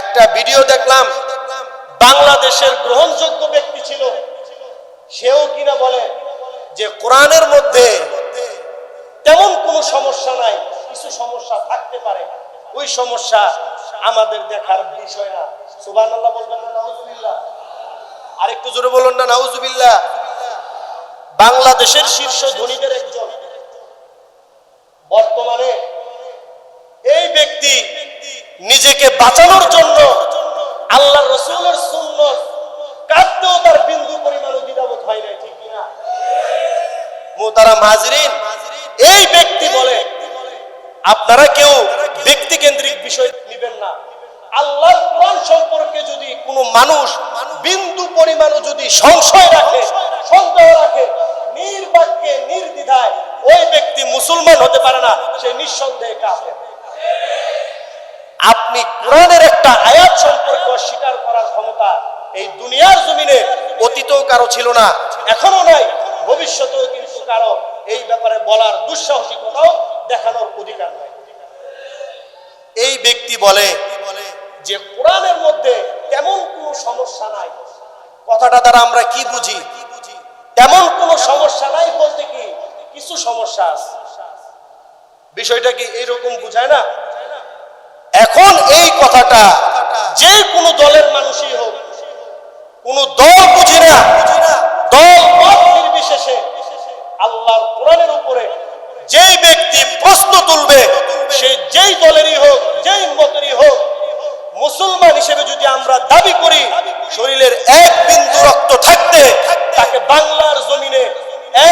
একটা ভিডিও দেখলাম, বাংলাদেশের গ্রহণযোগ্য ব্যক্তি ছিল। সেও কিনা বলে যে কোরআনের মধ্যে তেমন কোনো সমস্যা নাই, কিছু সমস্যা থাকতে পারে। ওই সমস্যা আমাদের দেখার বিষয় না। সুবান আল্লাহ বলবেন না, নাউজুবিল্লাহ। আরেকটু জোরে বলুন না, নাউজুবিল্লাহ। বাংলাদেশের শীর্ষ ধনীদের একজন বর্তমানে এই ব্যক্তি নিজেকে বাঁচানোর জন্য আল্লাহ রসুলের সুন্নত কাটতেও তার বিন্দু পরিমাণ দ্বিধাবোধ হয় না ঠিক কিনা? মোতারাম হাজরিন, এই ব্যক্তি বলে, আপনারা কেউ ব্যক্তি কেন্দ্রিক বিষয় নেবেন না। আল্লাহর কোরআন সম্পর্কে যদি কোনো মানুষ বিন্দু পরিমাণও যদি সংশয় রাখে, সন্দেহ রাখে নির্বাক্যে নির্দ্বিধায় ওই ব্যক্তি মুসলমান হতে পারে না, সে নিঃসন্দেহে কাফের। আপনি কোরআনের একটা আয়াত সম্পর্কে অস্বীকার করার ক্ষমতা এই দুনিয়ার জমিনে অতীতেও কারও ছিল না, এখনও নাই, ভবিষ্যতেও কিন্তু কারও। এই ব্যাপারে বলার দুঃসাহসিকতাও দেখানোর অধিকার নাই। এই ব্যক্তি বলে যে কোরআনের মধ্যে তেমন কোনো সমস্যা নাই। কথাটা দ্বারা আমরা কি বুঝি? তেমন কোনো সমস্যা নাই বলতে কি? কিছু সমস্যা আছে। বিষয়টা কি এইরকম বুঝায় না? এখন এই কথাটা যে কোনো দলের মানুষই হোক, কোন দল বুঝি না, দল নির্বিশেষে আল্লাহর কোরআনের উপরে যেই ব্যক্তি প্রশ্ন তুলবে, সে যেই দলেরই হোক, যেই মতেরই হোক, মুসলমান হিসেবে যদি আমরা দাবি করি, শরীরের এক বিন্দু রক্ত থাকতে তাকে বাংলার জমিনে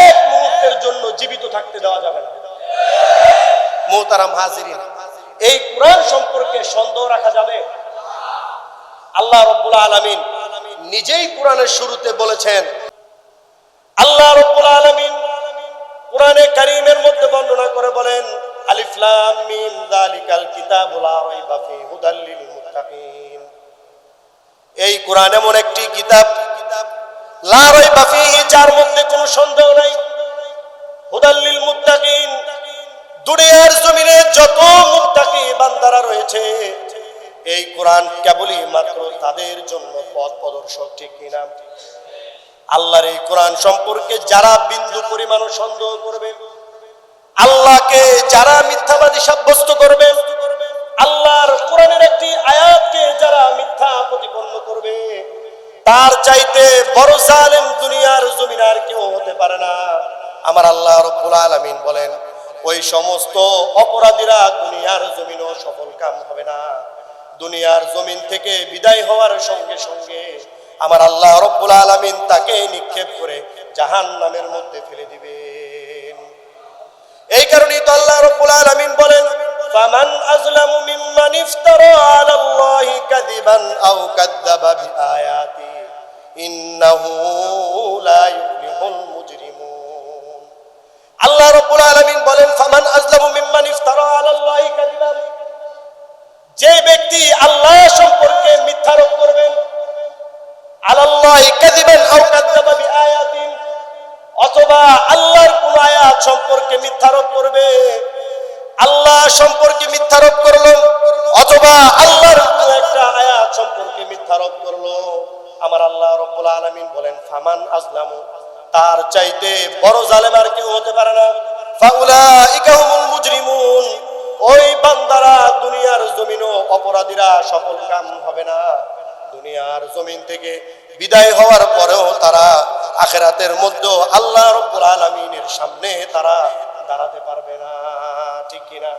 এক মুহূর্তের জন্য জীবিত থাকতে দেওয়া যাবে না। মোহতারাম হাজিরিন, এই কোরআন সন্দেহ রাখা যাবে? আল্লাহ রব্বুল আলমিন নিজেই কোরআনের শুরুতে বলেছেন, আল্লাহ রব্বুল আলমিন কোরআনে কারিমের মধ্যে বর্ণনা করে বলেন এই কোরআন এমন একটি কিতাব, লা রাইবা ফীহি, যার মধ্যে কোনো সন্দেহ নাই হুদাল লিল মুত্তাকিন দুনিয়ার জমিনে যত মুত্তাকি বান্দারা রয়েছে, এই কোরআন কেবলই মাত্র তাদের জন্য পথ প্রদর্শক, ঠিক কিনা? আল্লাহর এই কোরআন সম্পর্কে যারা বিন্দু পরিমাণ সন্দেহ করবে, আল্লাহকে যারা মিথ্যাবাদী সাব্যস্ত করবে, আল্লাহর কোরআনের একটি আয়াতকে যারা মিথ্যা প্রতিপন্ন করবে, তার চাইতে বড় জালেম দুনিয়ার জমিনার কেউ হতে পারে না। আমার আল্লাহ রব্বুল আলামিন বলেন ওই সমস্ত অপরাধীরা দুনিয়ার জমিনও সফল কাম হবে না। দুনিয়ার জমিন থেকে বিদায় হওয়ার সঙ্গে সঙ্গে আমার আল্লাহ রব্বুল আলামিন তাকে নিক্ষেপ করে জাহান নামের মধ্যে ফেলে দিবেন। এই কারণেই তো আল্লাহ রব্বুল আলামিন বলেন, ফামান আজলামু মিম্মান ইফতারা আলাল্লাহি কাযিবান আও কাযযাবা বিআয়াতি, ইন্নাহু লা ইউফলিহুল মুজরিমুন রব্বুল আলামিন বলেন, ফামান আজলামু মিম্মান ইফতারা আলাল্লাহি কাযিবান। যে ব্যক্তি আল্লাহ সম্পর্কে মিথ্যারোপ করবেন, আলাল্লাহি কাযিবান আও কাযযাবা বিআয়াতিন, অথবা আল্লাহর কোন আয়াত সম্পর্কে মিথ্যারোপ করবে, আল্লাহ সম্পর্কে মিথ্যারোপ করল, অথবা আল্লাহর কোন একটা আয়াত সম্পর্কে মিথ্যারোপ করল। আমার আল্লাহ রব্বুল আলামিন বলেন, ফামান আজলামু, তার চাইতে বড় জালেম আর কেউ হতে পারে না। মুজরিমুন। ওই বান্দারা দুনিয়ার জমিনও অপরাধীরা সফল কাম হবে না। দুনিয়ার জমিন থেকে বিদায় হওয়ার পরেও তারা আখেরাতের মধ্যে আল্লাহ রব্বুল আলমিনের সামনে তারা দাঁড়াতে পারবে না। ঠিক কিনা?